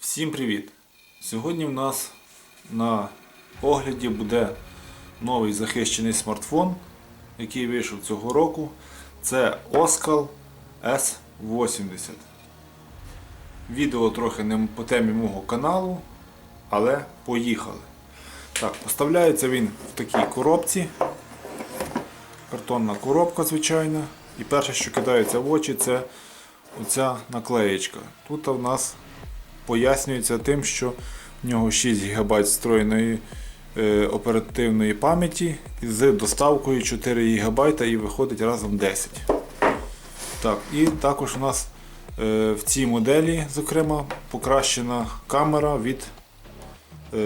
Всім привіт! Сьогодні в нас на огляді буде новий захищений смартфон, який вийшов цього року. Це Oskal S80. Відео трохи не по темі мого каналу, але поїхали. Так, поставляється він в такій коробці. Картонна коробка, звичайно. І перше, що кидається в очі, це оця наклеєчка. Тут у нас пояснюється тим, що в нього 6 ГБ встроєної е, оперативної пам'яті з доставкою 4 ГБ і виходить разом 10. Так, І також у нас е, в цій моделі, зокрема, покращена камера від е,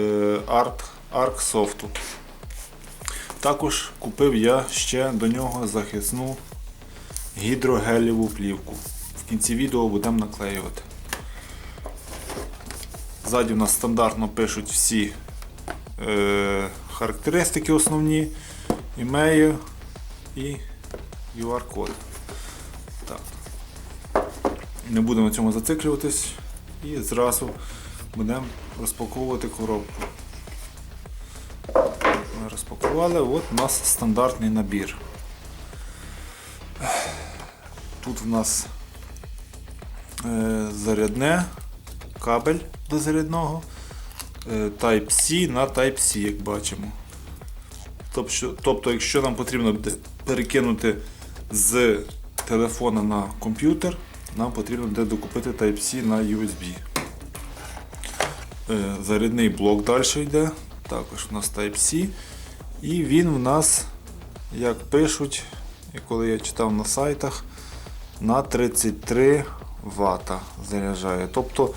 Arc, Arcsoft. Також купив я ще до нього захисну гідрогелєву плівку. В кінці відео будемо наклеювати. Ззаді в нас стандартно пишуть всі е, характеристики основні, імейл і QR-код. Так. Не будемо цьому зациклюватись і зразу будемо розпаковувати коробку. Розпакували, от у нас стандартний набір. Тут в нас е, зарядне, кабель до зарядного, е, Type-C на Type-C, як бачимо. Тобто, тобто, якщо нам потрібно буде перекинути з телефона на комп'ютер, нам потрібно буде докупити Type-C на USB. Е, Зарядний блок далі йде, також у нас Type-C. І він у нас, як пишуть, і коли я читав на сайтах, на 33 Вт заряджає. Тобто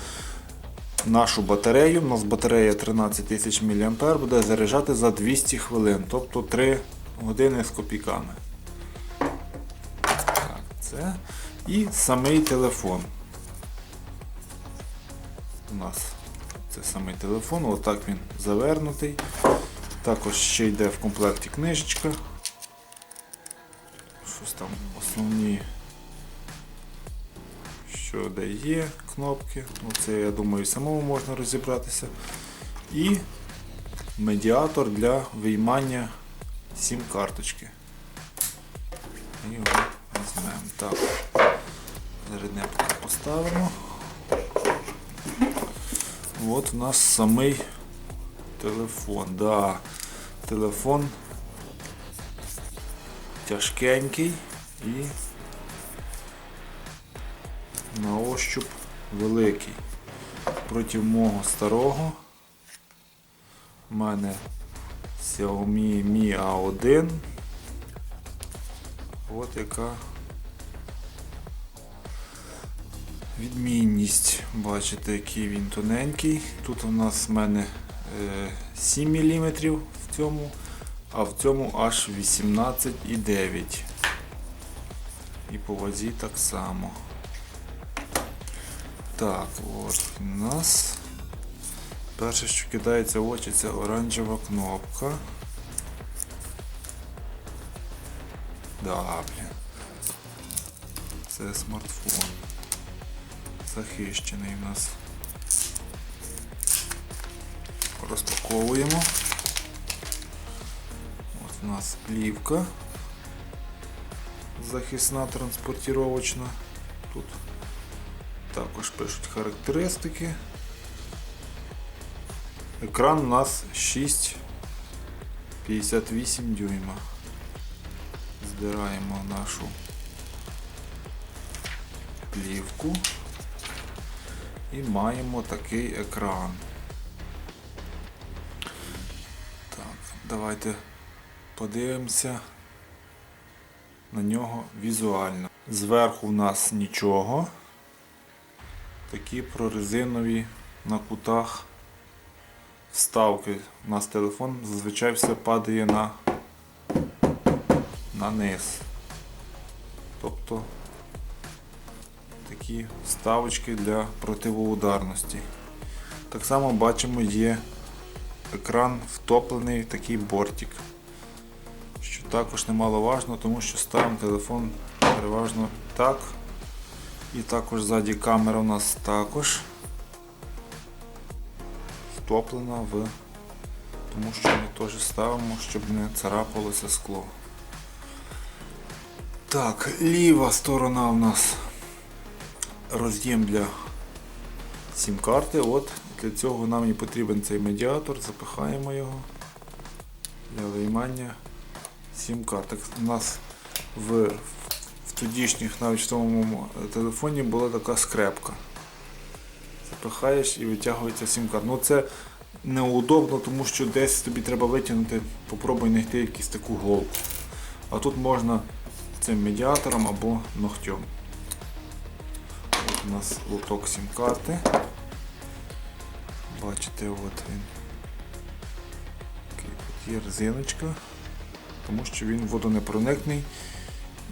нашу батарею, у нас батарея 13 тисяч мА буде заряджати за 200 хвилин, тобто 3 години з копійками. Так, це. І самий телефон. У нас це самий телефон, отак він завернутий. Також ще йде в комплекті книжечка. Щось там основні, що де є кнопки. Ну, це я думаю самому можна розібратися. І медіатор для виймання сім карточки. І його візьмемо. Так. Зарядне поставимо. От у нас самий телефон. Да. Телефон тяжкенький і ощуп великий. Проти мого старого у мене Xiaomi Mi A1. От яка відмінність. Бачите, який він тоненький. Тут у нас в мене е, 7 мм в цьому, а в цьому аж 18,9. І по вазі так само. Так, от у нас. Перше, що кидається в очі, це оранжева кнопка. Да, блін. Це смартфон. Захищений у нас. Розпаковуємо. От у нас плівка. Захисна транспортіровочна. Тут також пишуть характеристики. Екран у нас 6,58 дюйма. Здираємо нашу плівку і маємо такий екран. Так, давайте подивимося на нього візуально. Зверху в нас нічого. Такі прорезинові на кутах вставки. У нас телефон зазвичай все падає на, на низ. Тобто такі вставочки для противоударності. Так само бачимо є екран втоплений в такий бортик. Що також немаловажно, тому що ставимо телефон переважно так. І також ззаді камера у нас також втоплена в. Тому що ми теж ставимо, щоб не царапалося скло. Так, ліва сторона у нас роз'єм для сім-карти. От для цього нам і потрібен цей медіатор, запихаємо його для виймання сім-карток. У нас в тодішніх, навіть в тому телефоні була така скрепка. Запихаєш і витягується сім-карт. Ну це неудобно, тому що десь тобі треба витягнути, попробуй знайти якусь таку голку. А тут можна цим медіатором або ногтем. От у нас лоток сім-карти. Бачите, от він. Є резиночка, тому що він водонепроникний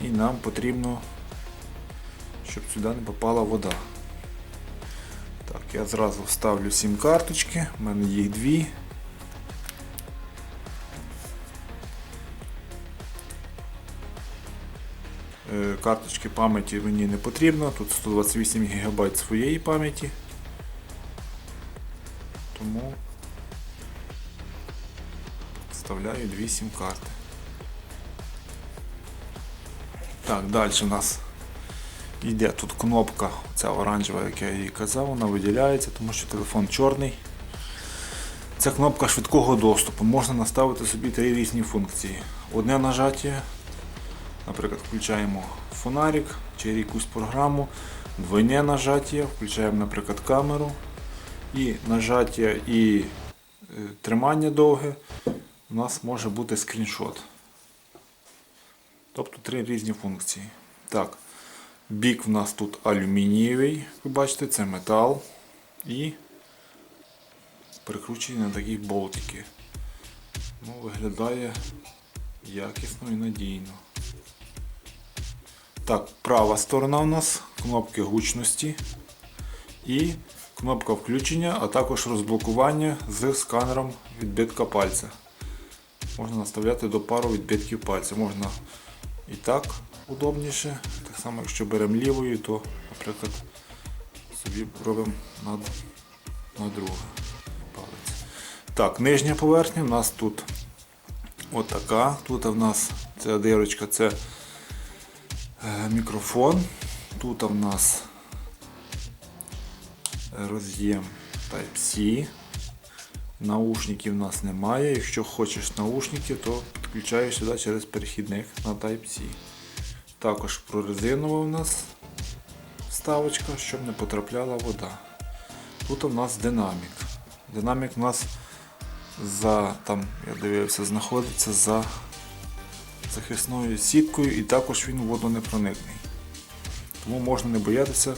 і нам потрібно, щоб сюди не попала вода. Так, я зразу вставлю сім карточки, в мене їх дві. Е, Карточки пам'яті мені не потрібно, тут 128 ГБ своєї пам'яті. Тому вставляю дві сім карти. Так, далі у нас йде тут кнопка, ця оранжева, як я їй казав, вона виділяється, тому що телефон чорний. Це кнопка швидкого доступу. Можна наставити собі три різні функції. Одне нажаття, наприклад, включаємо фонарик чи якусь програму, двойне нажаття, включаємо, наприклад, камеру. І нажаття і е, тримання довге у нас може бути скріншот. Тобто три різні функції. Так, бік в нас тут алюмінієвий, ви бачите, це метал і прикручені на такі болтики. Ну, виглядає якісно і надійно. Так, права сторона у нас кнопки гучності і кнопка включення, а також розблокування з сканером відбитка пальця. Можна наставляти до пару відбитків пальця. Можна і так удобніше. Так само, якщо беремо лівою, то, наприклад, собі робимо на, на друге палець. Так, нижня поверхня у нас тут отака. Тут в нас ця дирочка це е, мікрофон. Тут в нас роз'єм Type-C. Наушників у нас немає. Якщо хочеш наушників, то підключаєш сюди через перехідник на Type-C. Також прорезинова у нас вставочка, щоб не потрапляла вода. Тут у нас динамік. Динамік у нас за, там, я дивився, знаходиться за захисною сіткою і також він водонепроникний. Тому можна не боятися.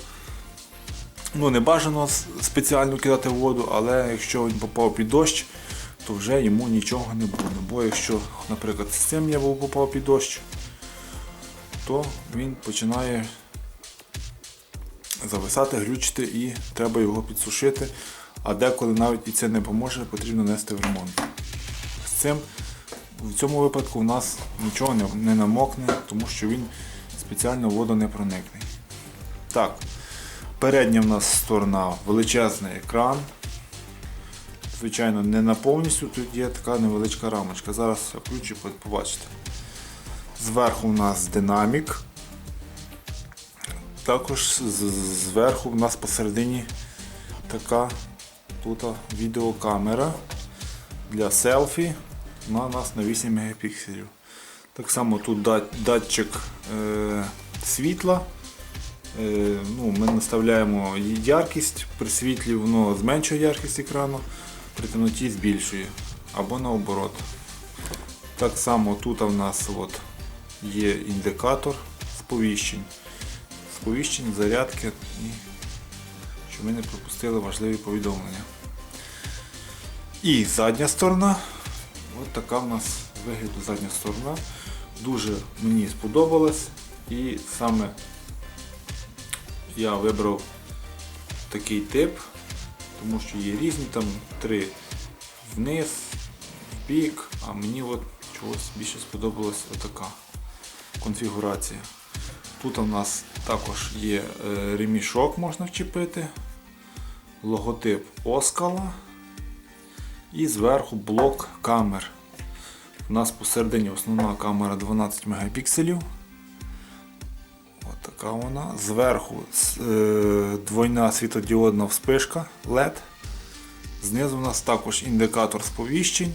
Ну, не бажано спеціально кидати в воду, але якщо він попав під дощ, то вже йому нічого не буде. Бо якщо, наприклад, з цим я попав під дощ, то він починає зависати, глючити і треба його підсушити. А деколи навіть і це не поможе, потрібно нести в ремонт. З цим в цьому випадку у нас нічого не, не намокне, тому що він спеціально водонепроникний. Так, передня в нас сторона величезний екран. Звичайно, не на повністю, тут є така невеличка рамочка. Зараз включу, побачите. Зверху у нас динамік. Також зверху у нас посередині така тут відеокамера для селфі на нас на 8 мегапікселів. Так само тут датчик е, світла. Е, ну, ми наставляємо яркість, при світлі воно зменшує яркість екрану, при темноті збільшує. Або наоборот. Так само тут у нас от є індикатор сповіщень. Сповіщень, зарядки і щоб ми не пропустили важливі повідомлення. І задня сторона. От така в нас вигляду задня сторона. Дуже мені сподобалась. І саме я вибрав такий тип, тому що є різні, там три вниз, в бік, а мені от чогось більше сподобалась отака конфігурація. Тут у нас також є е, ремішок, можна вчепити, логотип Оскала І зверху блок камер. У нас посередині основна камера 12 мегапікселів. Така вона. Зверху е, двойна світодіодна вспишка LED. Знизу у нас також індикатор сповіщень.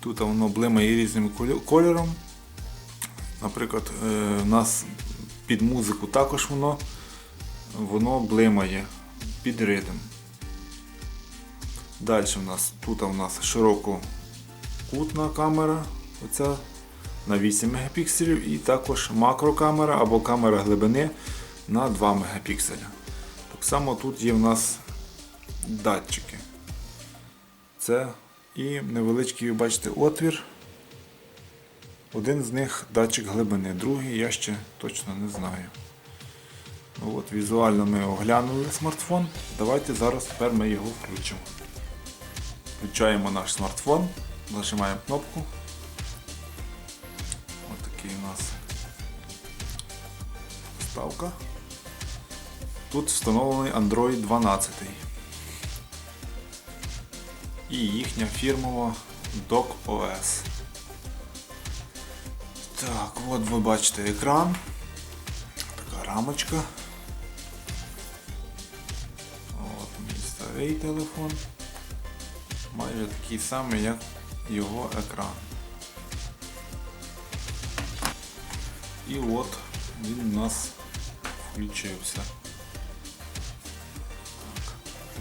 Тут воно блимає різним кольором. Наприклад, е, у нас під музику також воно, воно блимає під ритм. Далі в нас тут у нас ширококутна камера, оця на 8 мегапікселів, і також макрокамера або камера глибини на 2 мегапікселя. Так само тут є в нас датчики. Це і невеличкий, бачите, отвір. Один з них датчик глибини, другий я ще точно не знаю. Ну от, Візуально ми оглянули смартфон. Давайте зараз тепер ми його включимо. Включаємо наш смартфон, нажимаємо кнопку. У нас ставка. Тут встановлений Android 12 і їхня фірмова Dock OS. Так, от ви бачите екран. Така рамочка. От мій старий телефон. Майже такий самий, як його екран. І от він у нас включився. Так,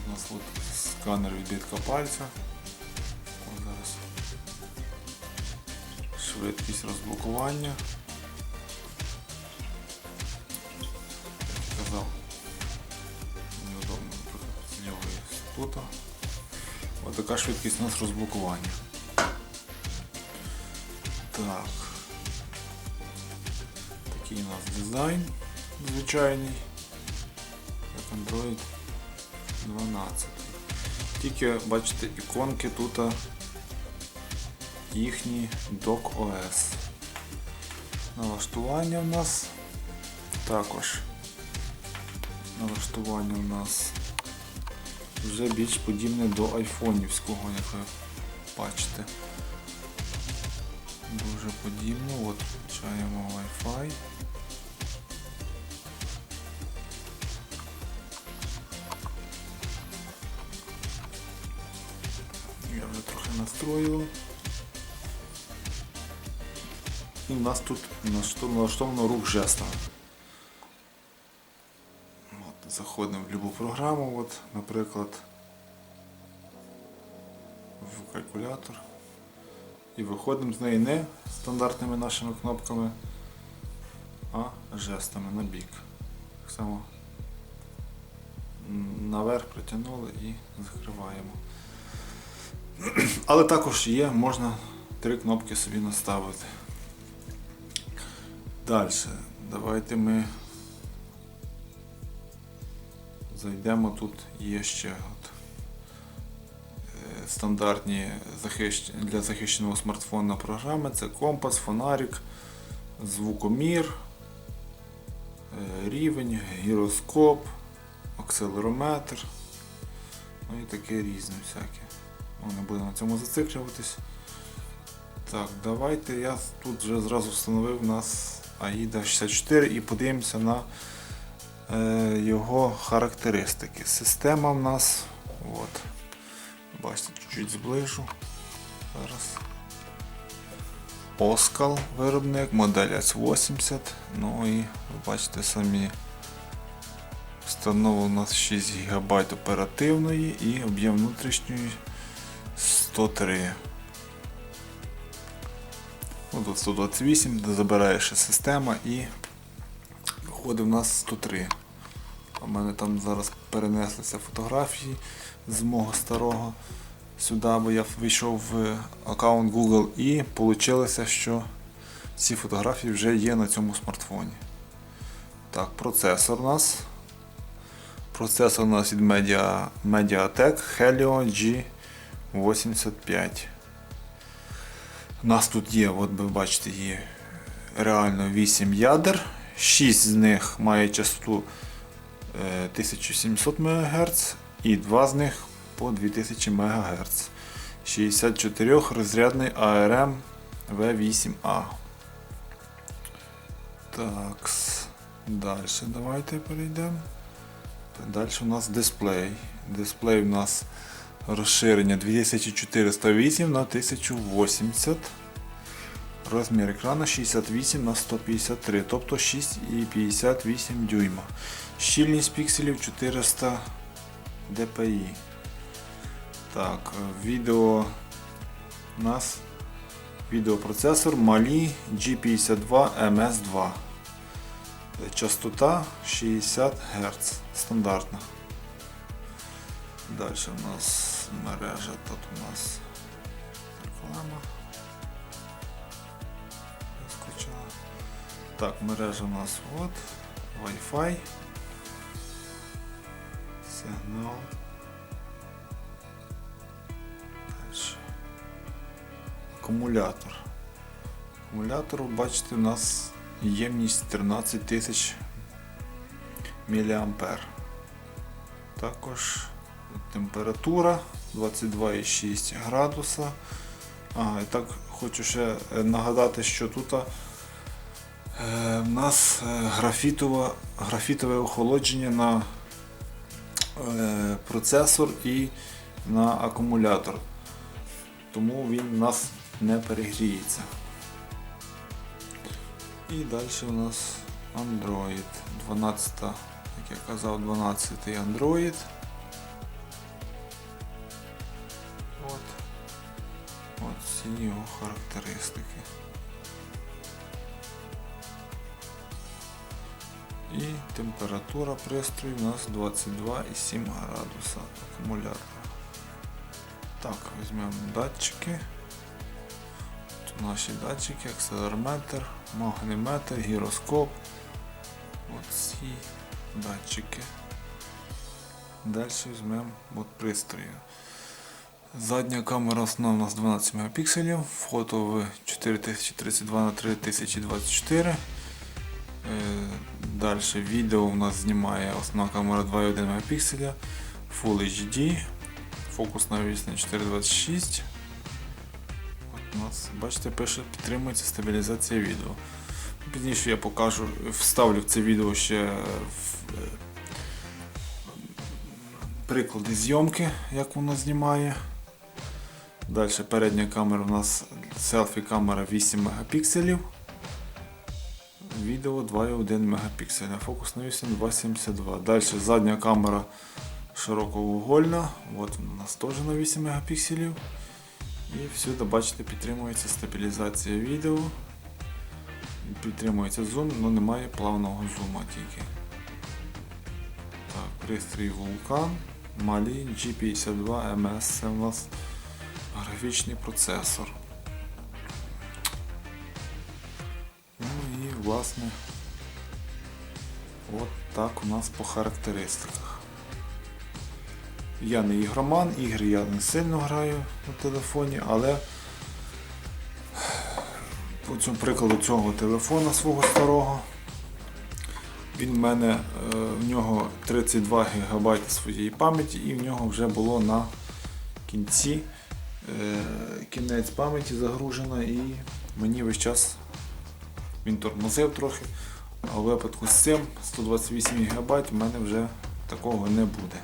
у нас от сканер відбитка пальця. Ось зараз швидкість розблокування. Як я казав, неудобно наприклад, з нього є тут. Ось така швидкість у нас розблокування. Так. Такий у нас дизайн звичайний. Як Android 12. Тільки бачите іконки тут їхні Dock OS. Налаштування в нас також. Налаштування в нас вже більш подібне до айфонівського, як ви бачите. Дуже подібно. От включаємо Wi-Fi. Настроював. І в нас тут налаштов- налаштовано рух жестами. От, заходимо в будь-яку програму, от, наприклад, в калькулятор. І виходимо з неї не стандартними нашими кнопками, а жестами на бік. Так само наверх притягнули і закриваємо. Але також є, можна три кнопки собі наставити. Далі. Давайте ми зайдемо. Тут є ще от, е, стандартні захищ... для захищеного смартфона програми. Це компас, фонарик, звукомір, е, рівень, гіроскоп, акселерометр. Ну і таке різне всяке. Ну, не будемо на цьому зациклюватись. Так, давайте я тут вже зразу встановив у нас AIDA 64 і подивимося на е, його характеристики. Система в нас, от, бачите, чуть-чуть зближу зараз. Оскал виробник, модель S80, ну і ви бачите самі. Встановлено у нас 6 ГБ оперативної і об'єм внутрішньої 103. Ну, тут 128, де забирає ще система і виходить в нас 103. У мене там зараз перенеслися фотографії з мого старого сюди, бо я вийшов в аккаунт Google і вийшло, що ці фотографії вже є на цьому смартфоні. Так, процесор у нас. Процесор у нас від Media, Mediatek Helio G85. У нас тут є, от ви бачите, є реально 8 ядер, 6 з них має частоту е, 1700 МГц і 2 з них по 2000 МГц. 64 розрядний ARM V8A. Так, далі давайте перейдемо. Далі у нас дисплей. Дисплей у нас розширення 2408 на 1080. Розмір екрану 68 на 153, тобто 6,58 дюйма. Щільність пікселів 400 dpi. Так, відео у нас відеопроцесор Mali G52 MS2. Частота 60 Гц. Стандартна. Далі у нас мережа, тут у нас реклама. Скачала. Так, мережа у нас от. Wi-Fi. Сигнал. Дальше. Акумулятор. Акумулятор, бачите, у нас ємність 13 тисяч мА. Також температура 22,6 градуса. А, і так хочу ще е, нагадати, що тут е, в нас е, графітове, графітове охолодження на процесор і на акумулятор. Тому він у нас не перегріється. І далі у нас Android 12, як я казав, 12 Android. От його характеристики. І температура пристрою у нас 22,7 градуса акумулятора. Так, візьмемо датчики. Тут наші датчики, акселерометр, магніметр, гіроскоп. Оці датчики. Далі візьмемо от пристрої. Задня камера основна нас 12 мегапікселів, фото в 4032 на 3024. Далі відео у нас знімає основна камера 2,1 мегапікселя, Full HD, фокусна відстань 426. От у нас, бачите, пише, підтримується стабілізація відео. Пізніше я покажу, вставлю в це відео ще в, е, приклади зйомки, як воно знімає. Далі передня камера у нас селфі камера 8 мегапікселів. Відео 2,1 мегапікселя. Фокусна відстань 2,72. Далі задня камера широкоугольна. От вона у нас теж на 8 мегапікселів. І всюди, бачите, підтримується стабілізація відео. Підтримується зум, але немає плавного зума тільки. Так, пристрій Vulkan, Mali G52 MS. Це у нас графічний процесор. Ну і власне от так у нас по характеристиках. Я не ігроман, ігри я не сильно граю на телефоні, але по цьому прикладу цього телефона свого старого. Він в мене, е, в нього 32 ГБ своєї пам'яті і в нього вже було на кінці кінець пам'яті загружено і мені весь час він тормозив трохи. А у випадку з цим 128 ГБ в мене вже такого не буде.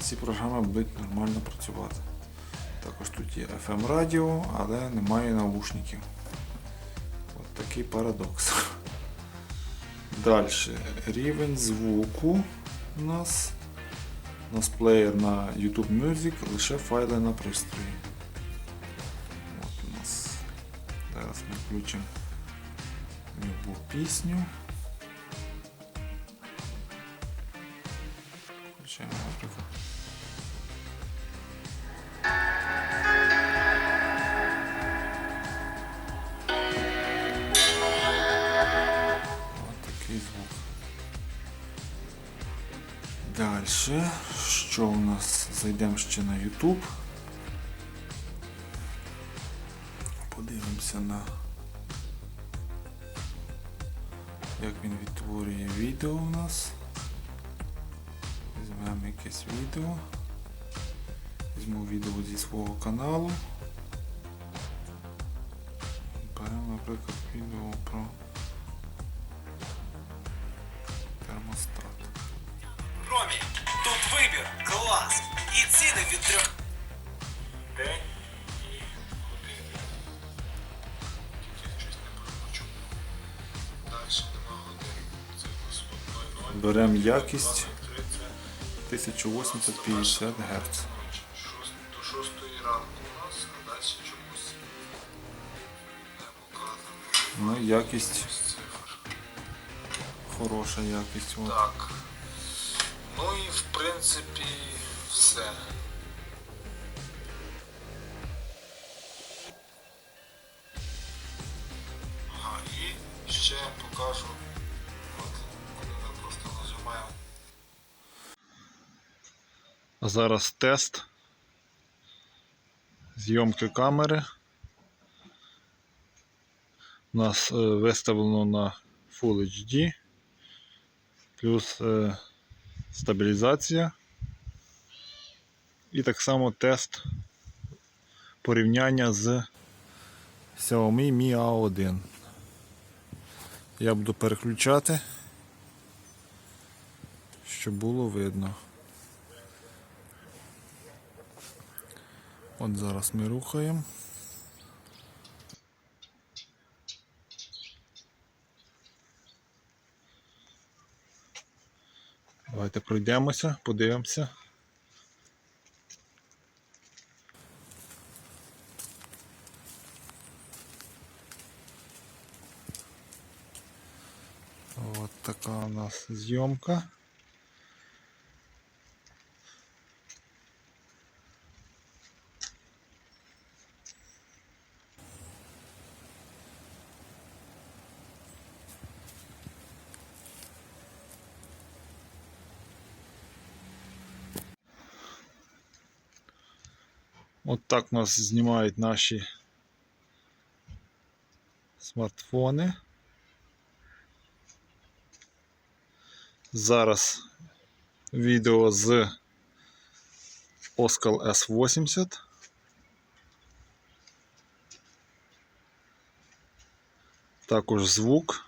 Ці програми будуть нормально працювати. Також тут є FM радіо, але немає наушників. От такий парадокс. Далі рівень звуку у нас. У нас плеєр на YouTube Music, лише файли на пристрої. Зараз ми включимо любу пісню. Включаємо, наприклад. Ось такий звук. Далі, що у нас? Зайдемо ще на YouTube. Подивимося на як він відтворює відео у нас. Візьмемо якесь відео. Візьму відео зі свого каналу. Беремо, наприклад, відео про термостат. Ромі, тут вибір, клас і ціни від трьох. Беремо якість 1080-50 Гц. Ну, якість хороша якість. Так. Ну і в принципі все. Зараз тест зйомки камери. У нас е, виставлено на Full HD, плюс е, стабілізація. І так само тест порівняння з Xiaomi Mi A1. Я буду переключати, щоб було видно. От зараз ми рухаємо. Давайте пройдемося, подивимося. От така у нас зйомка. От так нас знімають наші смартфони. Зараз відео з Oskal S80. Також звук.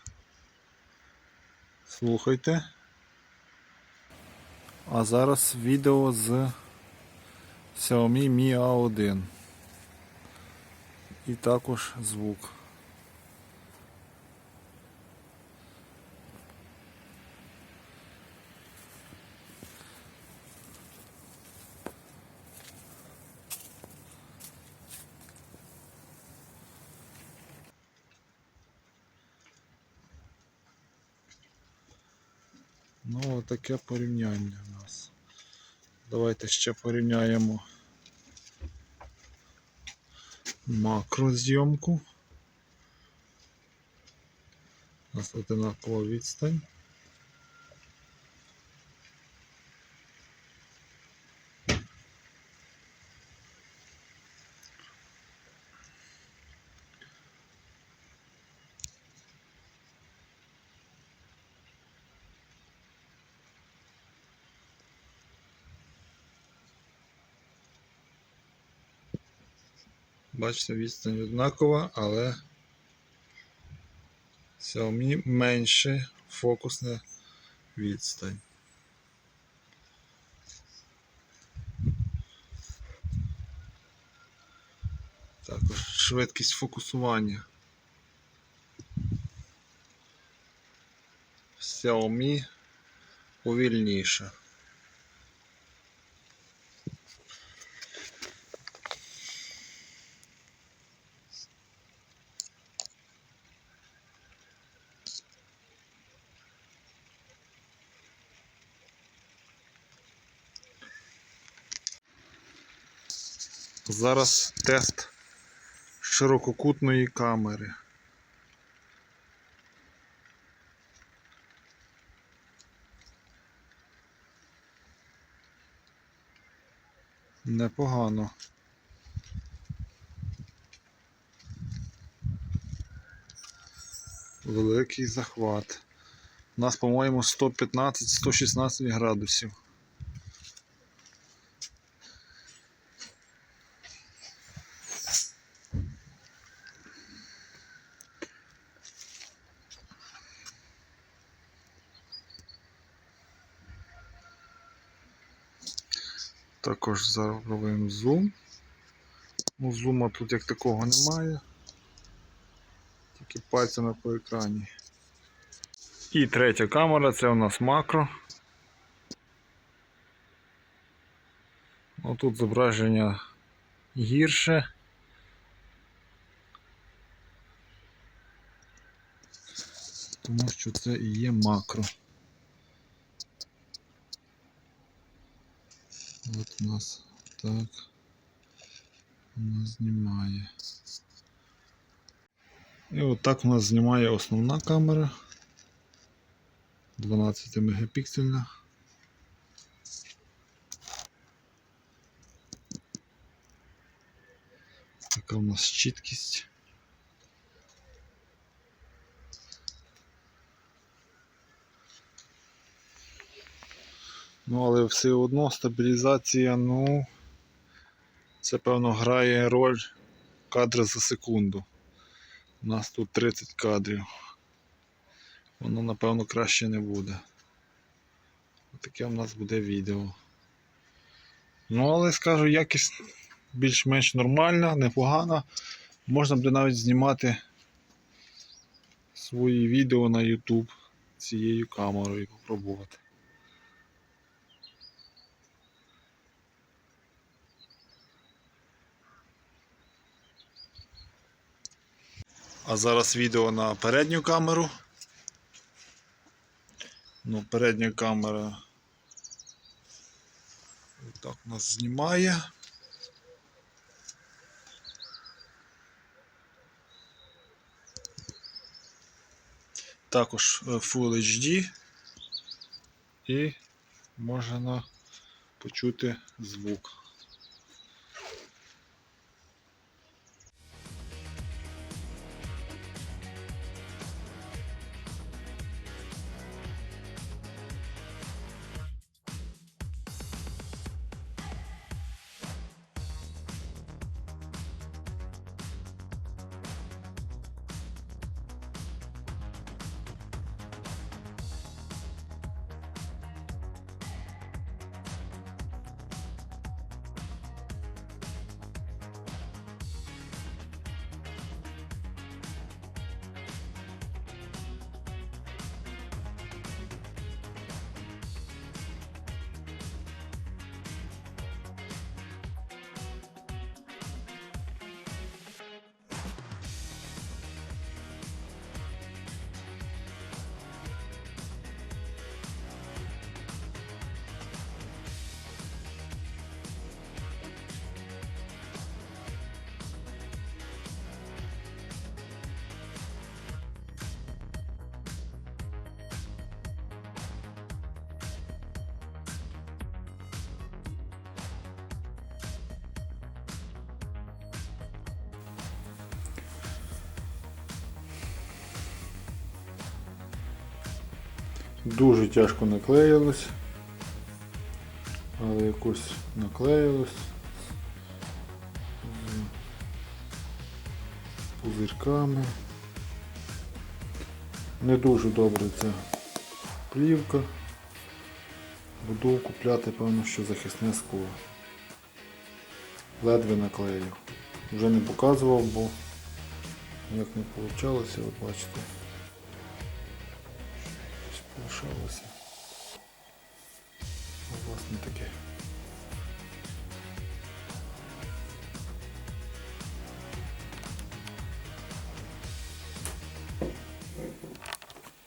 Слухайте. А зараз відео з Xiaomi Mi A1. І також звук. Ну, таке порівняння. Давайте ще порівняємо макрозйомку. Нас одинакова відстань. Бачите, відстань однакова, але Xiaomi менше фокусна відстань. Також швидкість фокусування. Xiaomi повільніша. Зараз тест ширококутної камери. Непогано. Великий захват. У нас, по-моєму, 115-116 градусів. Також зробимо зум. Ну, зума тут як такого немає. Тільки пальцями по екрані. І третя камера це у нас макро. Ну, тут зображення гірше. Тому що це і є макро. От у нас так. Нас знімає. І от так у нас знімає основна камера. 12 мегапіксельна. Така у нас чіткість. Ну, але все одно стабілізація, ну, це певно грає роль кадри за секунду. У нас тут 30 кадрів. Воно напевно краще не буде. Таке у нас буде відео. Ну, але скажу, якість більш-менш нормальна, непогана. Можна буде навіть знімати свої відео на YouTube цією камерою і попробувати. А зараз відео на передню камеру. Ну, передня камера так нас знімає. Також е, Full HD і можна почути звук. Дуже тяжко наклеїлось, але якось наклеїлось. З пузирками. Не дуже добре ця плівка. Буду купляти, певно, що захисне скло. Ледве наклеїв. Вже не показував, бо як не вийшло, от бачите.